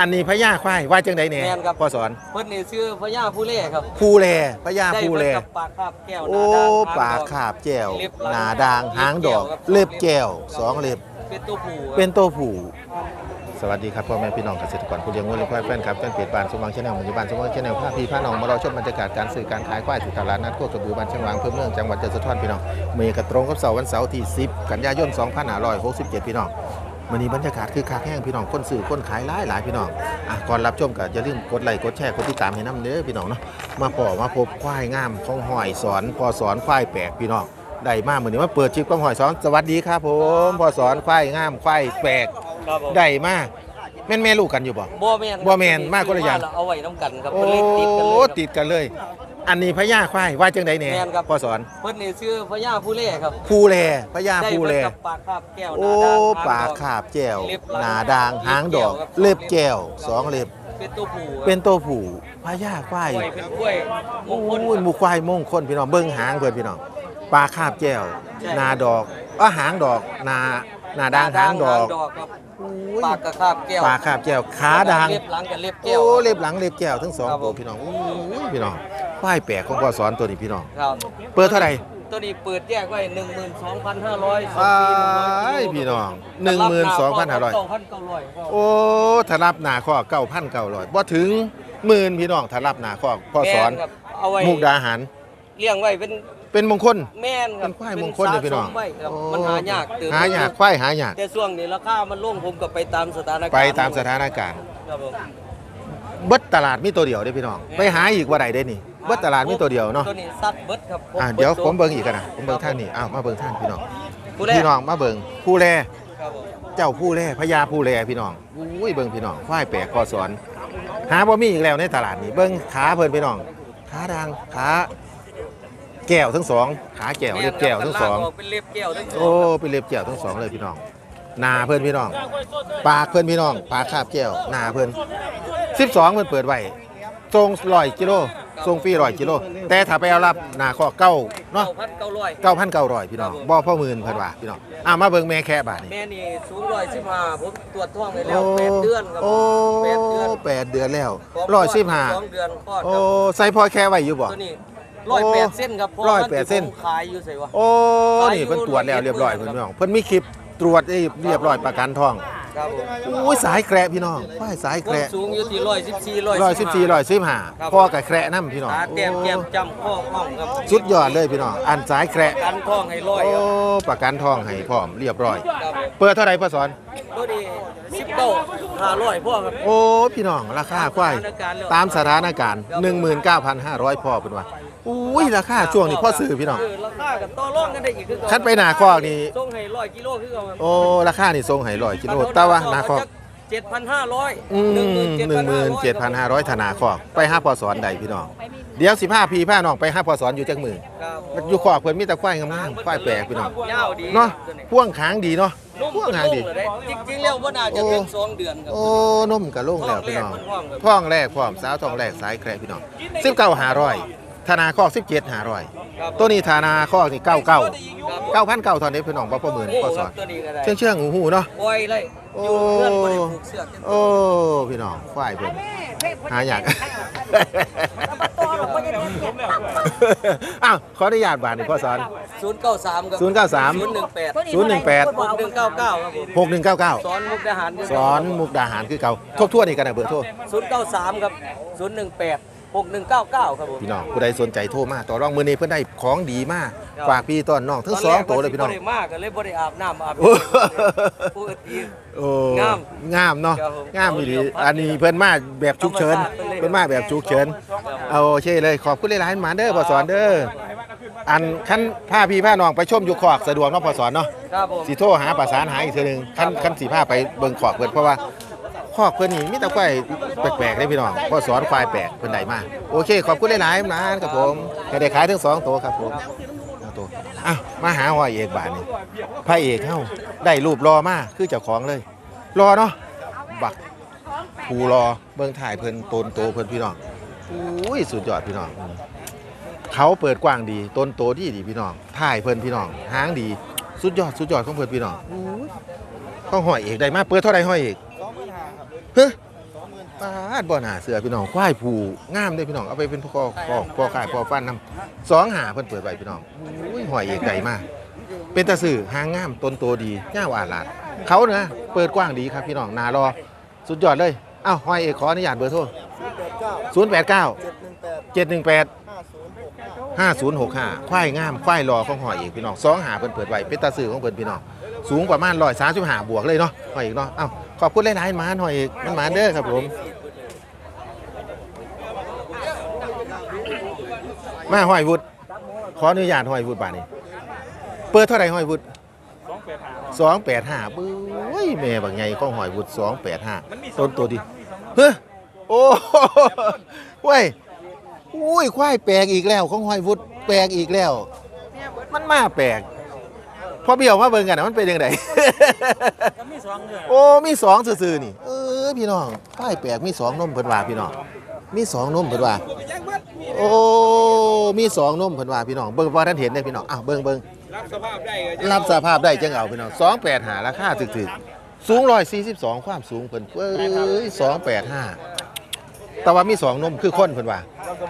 อันนี้พญาควายว่าจังไดเนี่ยแม่นครับ พ่อสอนเพิ่นนี่ชื่อพญาผู้เล่ครับภูแลพญาได้ภูแลเพิ่นกับปากคาบแก้วหโอ้น้าด่างปากขาบแก้วเล็บหนาด่างหางดอก เล็บแก้วสองเล็บ เป็นตัวผู้ครับ เป็นตัวผู้ สวัสดีครับพ่อแม่พี่น้องเกษตรกรผู้เลี้ยงวัวเลี้ยงควายแฟนครับแฟนเพจบ้านสมหวังชาแนลปัจจุบันสมหวังชาแนลภาพพี่พาน้องมารอชมบรรยากาศการซื้อการขายควายที่ตลาดนัดโคกระบือบ้านช่างวางเพิ่มเมืองจังหวัดเจริญสะท้อนพี่น้องมีกระตรงกับเสาร์วันเสาร์ที่ 10 กันยายน 2567 พี่น้อง วันนี้บรรยากาศคือคักแห้งพี่น้องคนซื้อคนขายหลายหลายพี่น้องอะก่อนรับชมก็อย่าลืมกดไลค์กดแชร์กดติดตามให้น้ำเด้อพี่น้องเนาะมาพอมาพบควายงามของหอยสอนพอสอนควายแปลกพี่น้องได้มากเหมือนนี้ว่าเปิดชิปกับหอยสอนสวัสดีครับผมพอสอนควายงามควายแปลกครับผมได้มากแม่นแม่ลูกกันอยู่บ่บ่แม่นครับบ่แม่นมากคนละอย่างซื้มเอาไว้น้ำกันครับโอ้เพิ่นเลยติดกันเลยครับติดกันเลย อันนี้พญาควายว่าจังไดเนี่ยแม่นครับ พ่อสอนเพิ่นนี่ชื่อพญาผู้เล่ครับภูแลพญาได้ภูเพิ่แลนกับปากคาบแก้วหโอ้น้าด่างหงดอกปากขาบแก้วเล็บหนาด่างหางดอกเล็บแก้วครับเล็บแก้วสองเล็บ เป็นตัวผู้ครับเป็นตัวผู้พญาควายกล้วยเป็นกล้วยมโอ้งคลยหมูควายมงคลพี่น้องเบิ่งหางเพิ่นพี่น้องปากขาบแก้วใช่ หนาดอกอ้อหางดอกหนา หนาด่างหางดอก ครับโอ้ยปากกระคาบแก้วปากขาบแก้วขาด่างเล็บหลังกับเล็บแก้ว โอ้เล็บหลังเล็บแก้วทั้งสองครับตัวผมพี่น้องโอ้ยพี่น้องควายแปลกของพ่อสอนตัวนี้พี่น้อง ครับเปิดเท่าไหร่ตัวนี้เปิดแยกไว้12,500อ้ายพี่น้องหนึ่งหมื่นสองพันห้าร้อย9,900โอ้ถ้ารับหนาข้อเก้าพันเก้าร้อยบ่ถึงหมื่นพี่น้องถ้ารับหนาข้อพ่อสอนแม่ครับเอาไว้มุกดาหาร เลี้ยงไว้เป็น เป็นมงคล แม่นครัเป็บนควายมงคลเลยพี่น้องสะสมไว้ครับโอ้ มันหายากเติบหายากควายหายากแต่ช่วงนี้ราคามันลงผมก็ไปตามสถานการณ์ไปตามสถานการณ์ครับผมเบิดตลาดมีตัวเดียวเด้พี่น้องไปหาอีกว่าใดได้นี่เบิดตลาดมีตัวเดียวเนาะตัวนี้ซัดเบิดครับอ่าเดี๋ยวผมเบิ่งอีกกันนะผมเบิ่งท่านนี่อ้าวมาเบิ่งท่านพี่น้องผู้แรกพี่น้องมาเบิ่งผู้แลครับผมเจ้าผู้แลพญาผู้แลพี่น้องอุ้ยเบิ่งพี่น้องควายแปลกพอสอนหาบ่มีอีกแล้วในตลาดนี้เบิ่งขาเพิ่นพี่น้องขาดังขาแก้วทั้งสองขาแก้วเล็บแก้วทั้งสองม่นครับเป็นเล็บแก้วทั้งสองโอ้เป็นเล็บแก้วทั้งสองเลยพี่น้องหนาเพิ่นพี่น้อง ปากเพิ่นพี่น้องปากคาบแก้วหนาเพิ่น12เพิ่นเปิดไว้ทรง100กิโลทรงฟรี100กิโล แต่ถ้าไปเอารับหน้าข้อเก้าเนาะเก้าพันเก้าร้อย9,900พี่น้องบ่พ่อหมื่นเพิ่นว่าพี่น้องอะมาเบิ่งแม่แค่บาดนี้แม่นี่สูงร้อยสิบห้าผมตรวจท้องเลยแล้วแปดเดือนครับโอ้แปดเดือนแปดเดือนแล้วของร้อยสิบห้าสองเดือนคลอดโอ้ครับใส่พอแค่ไว้อยู่บ่ตัวนี้ ร้อยแปดเส้นครับร้อยแปดเส้นพราะว่าที่ผมขายอยู่ใส่วะ โอ้นี่เพิ่นตรวจแล้วเรียบร้อยเพิ่นพี่น้องเพิ่นมีคลิปตรวจเอ้ยเรียบร้อยประกันทองครับผมโอ้ยสายแคระพี่น้องว่ายสายแคความระสูงอยู่ที่ร้อยสิบสี่ร้อย ร้อยสิบสี่ร้อยสิบห้าครับ พ่อกับแคระน้ำพี่น้องตาแต้มโอ้แก้มจำข้อห้องครับสุดยอดเลยพี่น้องอันสายแคระกันท้องให้ร้อยโอ้ครับประกันทองให้พร้อมเรียบร้อย ครับผมเปิดเท่าไหร่พ่อสอน ตัวนี้สิบเก้าห้าร้อยพ่อครับ โอ้พี่น้องราคาควายตามสถานการณ์ 19,500พ่อเป็นว่า อุ้ยราคาช่วงนี้พ่อซื้อพี่น้อง เราคากับต่อรองกันได้อีกคือเก่าคันไปหนาคอกนี่ ส่งให้ร้อยกิโลคือเก่าครับโอ้ราคานี่ทรงไห้ลอยกิโลแต่ว่าหนาคอกเจ็ดพันห้าร้อยอืมหนึ่งหมื่นเจ็ดพันห้าร้อยธนาคอกไปห้าพอสอนใดพี่น้อง เดี๋ยวสิบห้าพีผ้าน้องไปห้าพอสอนอยู่จังมือครับอยู่ขอกเพิ่นมีแต่ควายงามๆควายแปลกพี่น้องยาวดีเนาะตัวนี้พ่วงขางดีเนาะนุ่มพ่วงเป็นขางลูดีกเลยจริงๆแล้วว่าน่าจะถึงสองเดือนครับโอ้นมกับลงแล้วพี่น้องท้องแรกท้องแรกพร้อมสาวท้องแรกสายแคร์พี่น้องสิบเก้าหาร้อย ธนาคอกสิบเจ็ดหาร้อยครับตัวนี้ธนาคอกนี่เก้าเก้าครับเก้าพันเก้าตอนนี้พี่น้องบ่พอหมื่นโอ้พอคสรัอบนตัวนี้ก็ได้เชื่องเชื่องหูหูเนาะ ปล่อยเลยโอ้ อยู่เพื่อนบ่ได้ผูกเสือกโอ้พี่น้องควายเพิ่นหาอยาก อ้าวขออนุญาตบาทหนึ่งพ่อสอน ศูนย์เก้าสามครับศูนย์เก้าสาม ศูนย์หนึ่งแปดศูนย์หนึ่งแปดหกหนึ่งเก้าเก้าครับผมหกหนึ่งเก้าเก้าสอนมุกดาหารสอนมุกดาหารคือเก่าทบทวนอีกกันนะเบอร์โทรศูนย์เก้าสามครับศูนย์หนึ่งแปด หกหนึ่งเก้าเก้าครับผม พี่น้องผู้ใดสนใจโทรมาต่อรองมือนี้เพิ่นได้ของดีมากฝากพี่ต้อนน้องทั้งสองตัวเลยพี่น้องบ่ได้มากก็เลยบ่ได้อาบน้ำอาบโอ้พูดอีกโอ้งามงามเนาะครับผมงามดีอันนี้เพิ่นมาแบบฉุกเฉินธรรมชาติไปเลย เพิ่นมาแบบฉุกเฉินเอาโอเคเลยขอบคุณหลายๆหมาเด้อพ่อสอนเด้ออันคันพาพี่พาน้องไปชมอยู่ขอกสะดวกเนาะพ่อสอนเนาะ ครับผม สิโทรหาประสานหาอีกเทื่อหนึงคันคันสีผ้าไปเบิ่งขอกเพิ่นเพราะว่า ขอกเพิ่นนี่มีแต่ควายแปลกๆเลยพี่น้องพ่อสอนควายแปลกเพิ่นได้มาโอเค ขอบคุณหลายๆนะครับผมให้ได้ขายทั้งสองตัวครับผมตัวอ้าวมาหาหอยเอกบาทนี่พระเอกเฮาได้รูปรอมากคือเจ้าของเลย รอเนาะบักผูรอเบิ่งถ่ายเพิ่นโตนโตเพิ่นพี่น้องอุ้ยสุดยอดพี่น้อง เขาเปิดกว้างดีตนโตดีดีพี่น้องถ่ายเพิ่นพี่น้องหางดี สุดยอดสุดยอดของเพิ่นพี่น้องอุ้ยต้องหอยเอกได้มากเปิดเท่าไรหอยเอก เฮ้ยปาดบ่หนาเสือพี่น้องควายผูงามด้อพี่น้องเอาไปเป็นพ่อพ่อพ่อขายพ่อฟันนำสองหาเพิ่นเปิดไว้พี่น้องอุ้ยหอยเอกไก่มากเป็นตาสื่อหางงามต้นโตดีย่าวอาลาดเขาเนะเปิดกว้างดีครับพี่น้องนารอสุดยอดเลยอ้าวหอยเอกขออนุญาตเบอร์โทร089 718 5065ควายงามควายรอของหอยเอกพี่น้องสองหาเพิ่นเปิดไว้เป็นตาสื่อของเพิ่นพี่น้องสูงประมาณ135บวกเลยเนาะหอยเอกเนาะเอ้า ขอบคุณหลายๆหมาหอยเอกมันหมาเด้อครับผม มาหอยวุฒขออนุญาตหอยวุฒบานี้เปิดเท่าไหร่หอยวุฒสองแปดห้าบึ้ยแม่บางไงของหอยวุฒสองแปดห้าต้นตัวดีเฮ้ยโอ้โหเว้ยอุ้ยควายแปลกอีกแล้ว ของหอยวุฒแปลกอีกแล้ว มันมาแปลก พอเบี้ยวมาเบิ่งกันนะมันเป็นยังไงมีสองเดือนโอ้มีสองซื่อๆนี่เออพี่น้องป้ายแปลกมีสองนมเพิ่นว่าพี่น้องมีสองนมเพิ่นว่า โอ้มีสองนมเพิ่นว่าพี่น้องเบิ่งบ่ท่านเห็นเด้พี่น้องอ้าวเบิ่งเบิ่งรับสภาพได้รับสภาพได้จังเอาพี่น้องสองแปดหาราคาถึกๆสูงร้อยสี่สิบสองความสูงเพิ่นเอ้ยสอง แต่ว่ามีสองนมคือคนเพิ่นว่า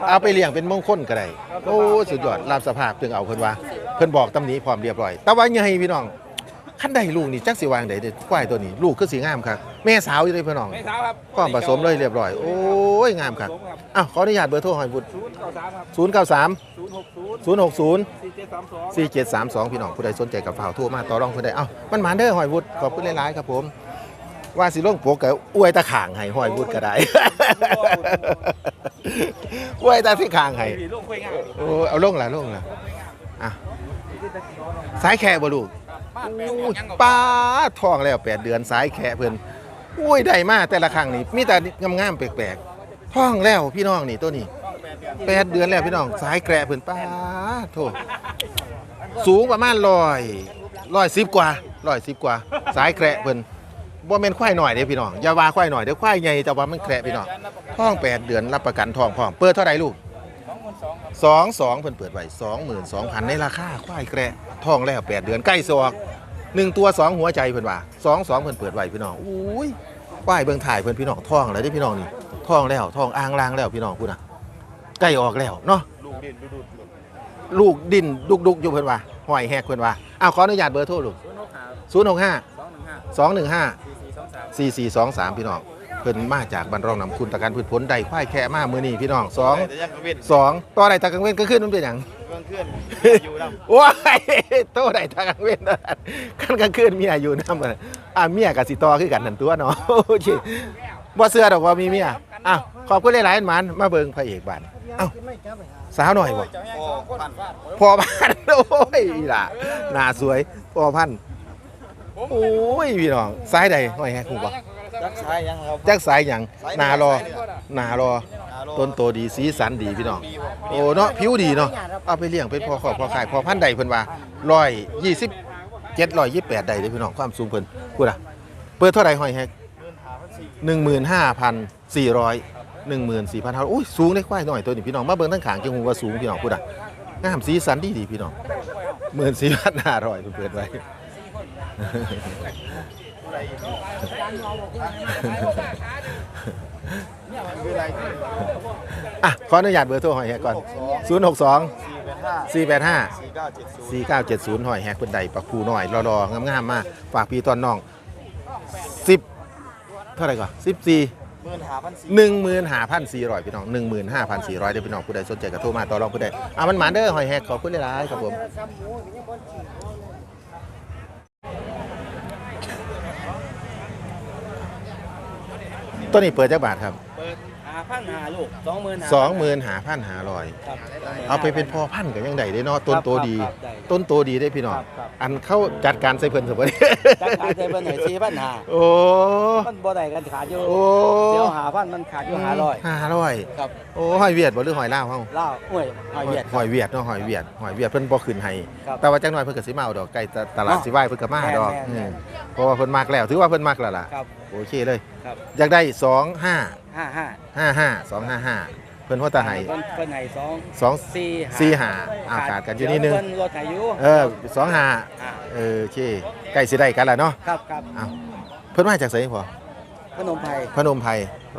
เอาไปเลี้ยงเป็นมงคลก็ได้โอ้สุดยอดรับสภาพจึงเอาเพิ่นว่า เพิ่นบอกตำหนี้พร้อมเรียบร้อย แต่ว่าใหญ่พี่น้องคันใดลูกนี่จักสิวางใดเด้อควายตัวนี้ลูกคือสีงามครับแม่สาวอยู่เลยพี่น้องไม่เท้าครับพร้อมผสมเลยเรียบร้อย โอ้ยงามครับผมครับอ้าวขออนุญาตเบอร์โทรหอยบุตรศูนย์เก้าสามครับ093 ศูนย์หกศูนย์060 สี่เจ็ดสามสอง 4732 พี่น้องผู้ใดสนใจกับฝ่าวโทรมาต่อรองเพิ่นได้เอ้ามันหมานเด้อหอยวุฒขอบคุณหลาย ๆ ครับผม ว่าสิลงปกก็อวยตะข่างให้ห้อยวุฒก็ได้อวยตะที่ข่างให้ลูกคุยง่ายโอ้เอาลงล่ะลงล่ะอะสายแค่บ่ลูกบ้านแปลงอู้ยังกับป้าท้องแล้ว8เดือนสายแค่เพิ่นอุ้ยได้มาแต่ละครั้งนี่มีแต่งามๆแปลกๆท้องแล้วพี่น้องนี่ตัวนี้แปดเดือนแล้วพี่น้องสายแกรเพิ่นป้าโทษสูงประมาณร้อยร้อยสิบกว่าร้อยสิบกว่า สายแกรเพิ่น บ่แม่นควายหน่อยเด้อพี่น้องอย่าว่าควายหน่อยเด้อควายใหญ่แต่ว่ามันแกระพี่น้องท้องแปดเดือนรับประกันทองพร้อมเปิดเท่าไหร่ลูกสองสองเพิ่นเปิดไว้สองหมื่นสองพันในราคาควายแกระท้องแล้วแปดเดือนใกล้สอกหนึ่งตัวสองหัวใจเพิ่นว่าสองสองเพิ่นเปิดไว้พี่น้องอุ้ยควายเบิ่งถ่ายเพิ่นพี่น้องท้องแล้วเด้อพี่น้องนี่ท้องแล้วท้องอ่างลางแล้วพี่น้องพูดนะใกล้ออกแล้วเนาะลูกดินดุกดุกอยู่เพิ่นว่าหอยแหกเพิ่นว่าอ้าวขออนุญาตเบอร์โทรลูกศูนย์หกห้า065สองหนึ่งห้า 4423 พี่น้องเพิ่นมาจากบรรรองน้ำคุณตะการพืชผลใดควายแค่มามื้อนี้พี่น้องสองแต่ยังกระเว้นสองต่อใดตะกังเว้นก็ขึ้นมันเป็นหยังเพื่อนเพื่อนอยู่นำโอ้ยโตใดตะกังเว้นนั่นคันกลางคืนเมียอยู่นำอะอะเมียกับสิต่อคือกันนั่นตัวเนาะโอเคบ่เชื่อดอกว่ามีเมียอ้าวขอบคุณหลายๆหมันมาเบิ่งพระเอกบ้านเอ้าสาวหน่อยบ่โอ้พันพอพันธุ์โอ้ยอีหล่ะหน้าสวยพอพันธุ์ โอ้ยพี่น้องสายใดห้อยแฮกฮู้บ่จักชายยังครับ จักสายหยังหน้ารอหน้ารอต้นโตดีสีสันดีพี่น้องโอ้เนาะผิวดีเนาะเอาไปเลี้ยงเป็นพอขอบพอขายพอพันธุ์ใดเพิ่นว่า127 128ใดเด้อพี่น้องความสูงเพิ่นพูดอะเปิดเท่าไหร่ห้อยแฮก15,400 14,500อุ้ยสูงได้ควายหน่อยตัวนี้พี่น้องมาเบิ่งทั้งขางจังฮู้ว่าสูงพี่น้องพูดอะงามสีสันดีดีพี่น้องหมื่นสี่พันห้าร้อยเปิดไว้ อะ ขออนุญาตเบอร์โทรหอยแฮกก่อน 0 6 2สี่แปดห้า4 8สี่เก้าเจ็ดศูนย์5 4 9 7 0หอยแฮกคนใดปักผูหน่อยรอๆงามๆมาฝากพี่ตอนน้อง 10 เท่าไหร่ก่อน14หมื่นหาพันสี่หนึ่งหมื่นห้าพันสี่ร้อยพี่น้องหนึ่งหมื่นห้าพันสี่ร้อยเด้อพี่น้องผู้ใดสนใจก็โทรมาต่อรองผู้ใดอะมันหมานเด้อหอยแฮกขอบคุณหลายๆครับผม ตัวนี้เปิดจักบาทครับเปิดหาพันหาลูกสองหมื่นสองหมื่นหาพันหาร้อย ครับ เอาไปเป็นพ่อพันธุ์กันยังไดได้เนาะต้นโตดีครับได้ต้นโตดีได้พี่น้องครับครับ อันเข้าจัดการใส่เพิ่นสมบัติจัดการใช้เพิ่นให้สี่พันหาโอ้มันบ่ได้กันขาดอยู่โอ้เดี๋ยวหาพันมันขาดอยู่หาร้อยห้าร้อยครับโอ้หอยเวียดบ่หรือหอยลาวเฮาเล่าวห้วยหอยเวียด หอยเวียดเนาะหอยเวียดหอยเวียดเพิ่นบ่ขึ้นให้ครับแต่ว่าจังหน่อยเพิ่นก็สิมาเอาดอกไก่ตลาดเนาะสิไหว้เพิ่นก็มาดอกแม่นๆ อืมเพราะว่าเพิ่นมักแล้วถือว่าเพิ่นมักแล้วล่ะ ครับ โอเคเลย ครับอยากได้2 5ห้าห้า5 5 2 5 5เพิ่นว่าตาให้เพิ่นเพิ่นให้สอง2สี่สี่ห้าอ่าขาดกันอยู่นิดนึงเพิ่นลดให้อยู่เออ2 5อ่าเออโอเคใกล้สิได้กันแล้วเนาะครับครับอ้าวเพิ่นมาจากไสพอพนมไพรพนมไพร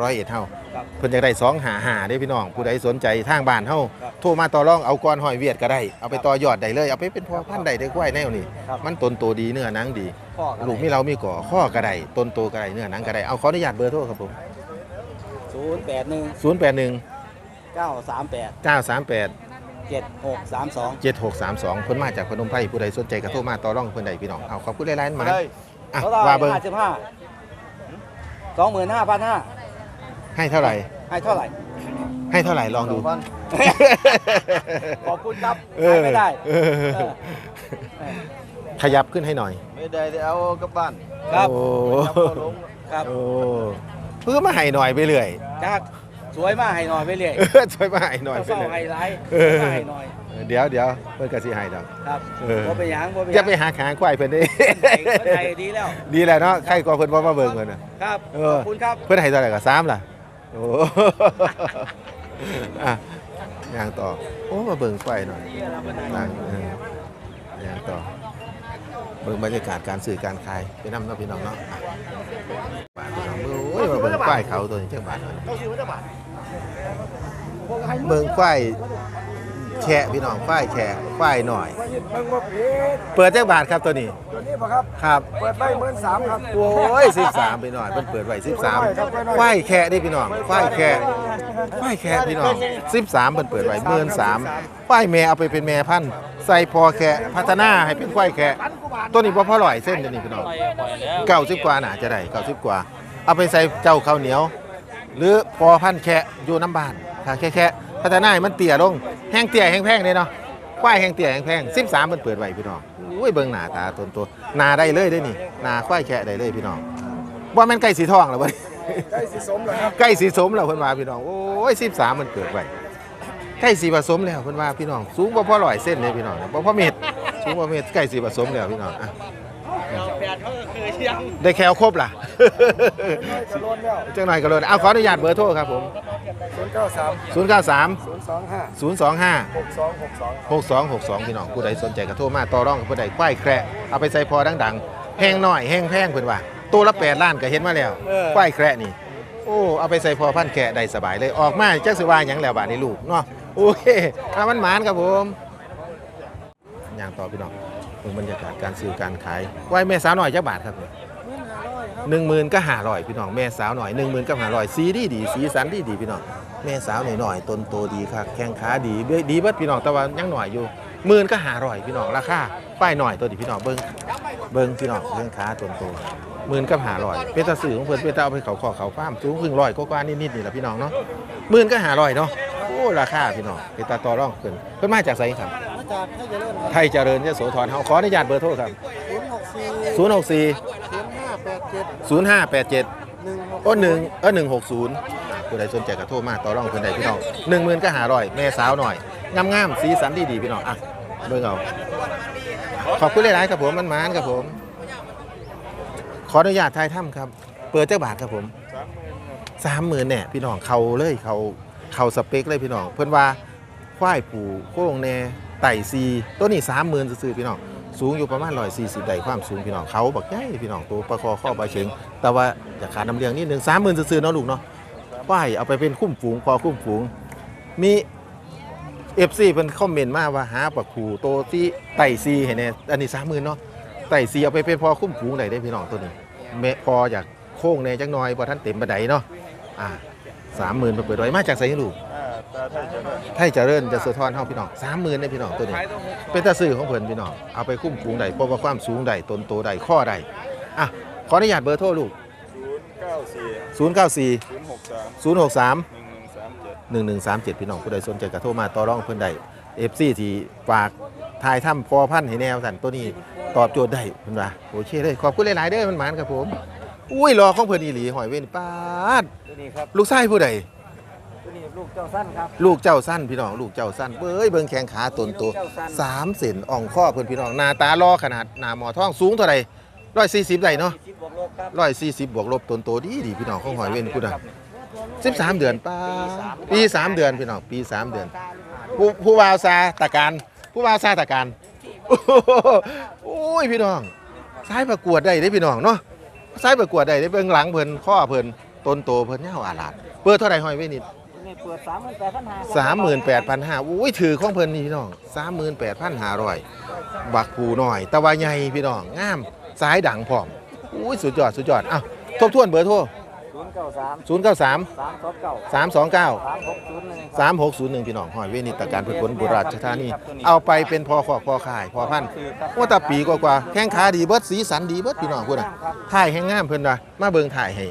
ร้อยเอ็ดเฮา ครับเพิ่นอยากได้สองหาหาได้พี่น้อง ผู้ใดสนใจทางบ้านเฮาครับโทรมาต่อรองเอาก้อนหอยเวียดก็ได้ เอาไปต่อยอดได้เลย เอาไปเป็นพ่อพันธุ์ได้ได้กล้วยแนวนี้ ครับ มันตนโตดีเนื้อหนังดี พ่อลูกมีเรามีก่อข้อกระไดต้นโตกระไดเนื้อหนังกระไดเอาขออนุญาตเบอร์โทรครับผม ศูนย์แปดหนึ่ง081 เก้าสามแปด938 เจ็ดหกสามสอง 7632เพิ่นมาจากพนมไพรผู้ใดสนใจก็โทรมาต่อรองเพิ่นได้พี่น้องเอาขอบคุณหลายๆมาได้อะเขาได้ว่าเบิ่ง ห้าสิบห้าสองหมื่นห้าพันห้า ให้เท่าไหร่ ให้เท่าไหร่ให้เท่าไหร่ลองดูพันขอบคุณครับเอขายอไม่ได้เออขยับขึ้นให้หน่อย ไม่ได้ได้เอากลับบ้านครับโอ้ยับบ่ลงครับโอ้เพื่อมาให้หน่อยไปเรื่อยจากสวยมากให้หน่อยไปเรื่อยเออช่วยมาให้หน่อยไปเศร้าเรื่อยไฮไลท์เออมาให้หน่อยเดี๋ยวเดี๋ยวเพิ่นก็สิให้ดอก ครับเออ บ่ไปหยังบ่ไปหอย่ายังไปหาขางควายเพิ่นเด้คนไทยดีแล้ว ดีแล้วเนาะใครกว่าเพิ่นบ่มาเบิ่งเพิ่นน่ะ ครับเอขอ อบคุณครับ เพิ่นให้เท่าไหร่ก็สามล่ะ โอ้อะยางต่อ โอ้มาเบิ่งไฟหน่อยต่างเออย่างต่อ เบิ่งบรรยากาศการสื่อการขายไปนำเนาะพี่น้องเนาะบาทพี่น้องโอ้ยมาเบิ่งไฟเขาตัวนี้จังบาทหน่อยต้องซื้อไว้จักบาทเบิ่งไฟายแค่พี่น้องควายแค่ควายหน่อยเบิ่งบ่ผิดเปิดจักบาทครับตัวนี้ตัวนี้บ่ครับครับ เปิดไว้13,000ครับ โอ้ย13ไปหน่อยเพิ่นเปิดไว้13ควายแค่นี่พี่น้องควายแค่ควายแค่พี่น้อง13เพิ่นเปิดไว้13,000ควายแม่เอาไปเป็นแม่พันธุ์ใส่พอแค่พัฒนาให้เป็นควายแค่ตัวนี้บ่พอร้อยเส้นเดี๋ยวนี้พี่น้อง90กว่าน่าจะได้90กว่า เอาไปใส่เจ้าข้าวเหนียว หรือพอพันธุ์แค่อยู่น้ำบ้านถ้าแค่แค่ พัฒนาให้มันเตี้ยลงแห้งเตี้ยแห้งแพงเลยเนาะควายแห้งเตี้ยแห้งแพง13มันเปิดไว้พี่น้องอุ้ยเบิ่งหน้าตาตนตัวหน้าได้เลยได้นี่หน้าควายแค่ได้เลยพี่น้องว่าแม่นไก่สีทองเหรอวะใกล้สิสมแล้วครับไก่สีสมแล้วเพิ่นว่าพี่น้องโอ้ย13มันเกิดไว้ไก่สีผสมแล้วเพิ่นว่าพี่น้องสูงบ่พอร้อยเส้นเลยพี่น้องบ่พอเม็ดสูงบ่เม็ดไก่สีผสมแล้วพี่น้องอะแปดเขาก็คือยังได้แคลครบล่ะจะล้นแล้วจังหน่อยก็เลยเอาขออนุญาตเบอร์โทรครับผม 093 093 025 025 6262 6262พี่น้องผู้ใดสนใจก็โทรมาต่อรองกับผู้ใดควายแคระเอาไปใส่พอดังๆแพงหน่อยแห้งแพงเพิ่นว่าตัวละ8ล้านก็เห็นมาแล้วควายแคระนี่โอ้เอาไปใส่พอพันแกะได้สบายเลยออกมาจักสิว่าหยังแล้วบาดนี้ลูกเนาะโอเคถ้ามันหมานครับผมย่างต่อพี่น้องเบิ่งบรรยากาศการซื้อการขายควายแม่สาวหน่อยจักบาทครับ หนึ่งหมื่นก็หาร้อยพี่น้องแม่สาวหน่อยหนึ่งหมื่นก็หาร้อยสีดีดีสีสันดีดีพี่น้องแม่สาวหน่อยหน่อยต้นโตดีครับแข้งขาดีเบ้ยดีเบิดพี่น้องแต่ว่ายังหน่อยอยู่หมื่นก็หาร้อยพี่น้องราคาป้ายหน่อยตัวดีพี่น้องเบิ้งเบิ้งพี่น้องแข้งขาต้นโตหมื่นก็หาร้อยเป็นตาสื่อของเพิ่นเป็นตาเอาไปเขาขอเขาฟ้าร์มสูงครึ่งร้อยกว่าๆนิดๆนี่แหละพี่น้องเนาะหมื่นก็หาร้อยเนาะโอ้ราคาพี่น้องเป็นตาต่อรองเพิ่นเพิ่นมาจากไสครับมาจากให้เจริญไทยเจริญยโสธรเฮาขออนุญาตเบอร์โทรครับ064 064 0587 0587โอ้หนึ่งเออหนึ่งหกศูนย์ผู้ใดสนใจก็โทรมาต่อรองเพิ่นใดพี่น้องหนึ่งหมื่นก็หาร้อยแม่สาวหน่อยงามงามๆสีสันดีดีๆพี่น้องอะเบิ่งเอาขอบคุณหลายๆครับผมมันมานๆครับผม ขออนุญาตทายถ้ำครับ เปิดเจ้าบาทครับผมสามหมื่นเนี่ยพี่น้องเขาเลยเขาเขาสเปคเลยพี่น้อง เพิ่นว่าควายผูโค้งแน่ไต่ซีตัวนี้สามหมื่นซื้อๆพี่น้อง สูงอยู่ประมาณร้อยสี่สิบได้ความสูงพี่น้องเขาบักใหญ่พี่น้องตัวประคอข้อใบเชิงแต่ว่าอยากขาดน้ำเลี้ยงนิดหนึ่งสามหมื่นซื้อๆเนาะลูกเนาะป้ายเอาไปเป็นคุ้มฝูงพอคุ้มฝูง มีเอฟซีเพิ่นคอมเมนต์มาว่าหาปักขูโตที่ไต่ซีเห็นไหมอันนี้สามหมื่นเนาะไต่ซีเอาไปเป็นพอคุ้มฝูงได้ได้พี่น้องตัวนี้แม่พออยากโค้งแน่จังน้อยพอท่านเต็มบันไดเนาะอ่าสามหมื่นเปิดไว้มาจากไสลูก ไทยเจริญไทยเจริญจะสะท้อนเฮาพี่น้องสามหมื่นได้พี่น้องตัวนี้ขายต้องหกเป็นตาซื้อของเพิ่นพี่น้องเอาไปคุ้มฟูงใดเพราะว่าความสูงใดต้นโตใดข้อใดอะขออนุญาตเบอร์โทรลูก094 094 063 063 1137 1137 พี่น้องผู้ใดสนใจก็โทรมาต่อรองเพิ่นได้ FC ที่ฝากทายถ้ำพอพันธุ์ให้แนวสันตัวนี้ตอบโจทย์ได้เพิ่นว่าโอเคเลยขอบคุณหลายๆเด้อมันหมานครับผม อุ้ยรอของเพิ่นอีหลีหอยเว้นปาดตัวนี้ครับลูกชายผู้ใดตัวนี้ลูก เจ้าสั้นครับ ลูกเจ้าสั้นพี่น้องลูกเจ้าสั้นเบ้ยเบิ่งแข้งขาตนโตลูกเจ้าสั้นสามเซนอ่องข้อเพิ่นพี่น้องหน้าตารอขนาดหน้าหมอท้องสูงเท่าไหร่ร้อยสี่สิบได้เนาะสิบบวกลบครับร้อยสี่สิบบวกลบตนโตดีดีพี่น้องของหอยเว้นกูนะสิบสามเดือนป้าปีสามเดือนพี่น้องปีสามเดือน ผู้ผู้วาวซาตะการผู้วาวซาตะการโอ้โหโอ้ยพี่น้องสายประกวดได้ได้พี่น้องเนาะสายประกวดได้ได้เบิ่งหลังเพิ่นข้อเพิ่นต้นโตเพิ่นยาวอาลาดเปิดเท่าไหร่ห้อยไว้นิด นี่เปิดสามหมื่นแปดพันห้าสามหมื่นแปดพันห้าอุ้ยถือของเพิ่นนี่พี่น้องสามหมื่นแปดพันห้าร้อยบักผูหน่อย ตะวาใหญ่พี่น้องงามสายดังพร้อมอุ้ยสุดยอดสุดยอดอ้าวทบทวนเบอร์โทรศูนย์เก้าสามศูนย์เก้าสามสามสองเก้าสามสองเก้าสามหกศูนย์หนึ่งสามหกศูนย์หนึ่งพี่น้องหอยเวนิตการพืชผลบุราชธานี เอาไปเป็นพอขอกพอขายพอพันธุ์ว่าแตาปีกว่าๆแข้งขาดีเบิดสีสันดีเบิดพี่น้องพุ่นน่ะถ่ายแห้งงามเพิ่นว่ะมาเบิ่งถ่ายให้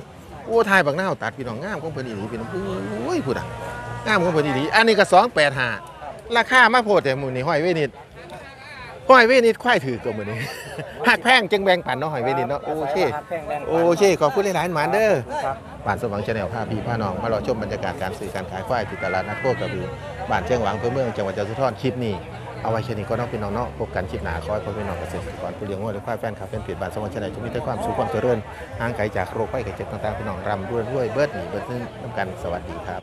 โอ้ถ่ายบักหน้าวตัดพี่น้องงามของเพิ่นอีหลีพี่น้องโอ้ยพุ่นน่ะงามของเพิ่นอีหลีอันนี้ก็285ราคามาโพดแต่มือนี้หอยเวนิตหอยเวนิตควายถือตัวมื้อนี้หักแพงจังแบ่งปันเนาะหอยเวนิตเนาะโอเคโอเคขอบคุณหลายๆหมานเด้อบ้านสมหวังชาแนลพาพี่พาน้องมารอชมบรรยากาศการซื้อการขายควายที่ตลาดนัดโคกระบือบ้านเชียงหวังอำเภอเมืองจังหวัดจันทร์คลิปนี้ เอาไว้แค่นี้ก็น้องพี่น้องเนาะพบกันคลิปหน้าขอให้พ่อพี่น้องเกษตรกรผู้เลี้ยงวัวหรือควายแฟนคลับเป็นเพจบ้านสมวังชาแนลจะมีแต่ความสุขความเจริญห่างไกลจากโรคภัยไข้เจ็บต่างๆพี่น้องรำรวยรวยเบิดหนีเบิดนึงน้ำกันสวัสดีครับ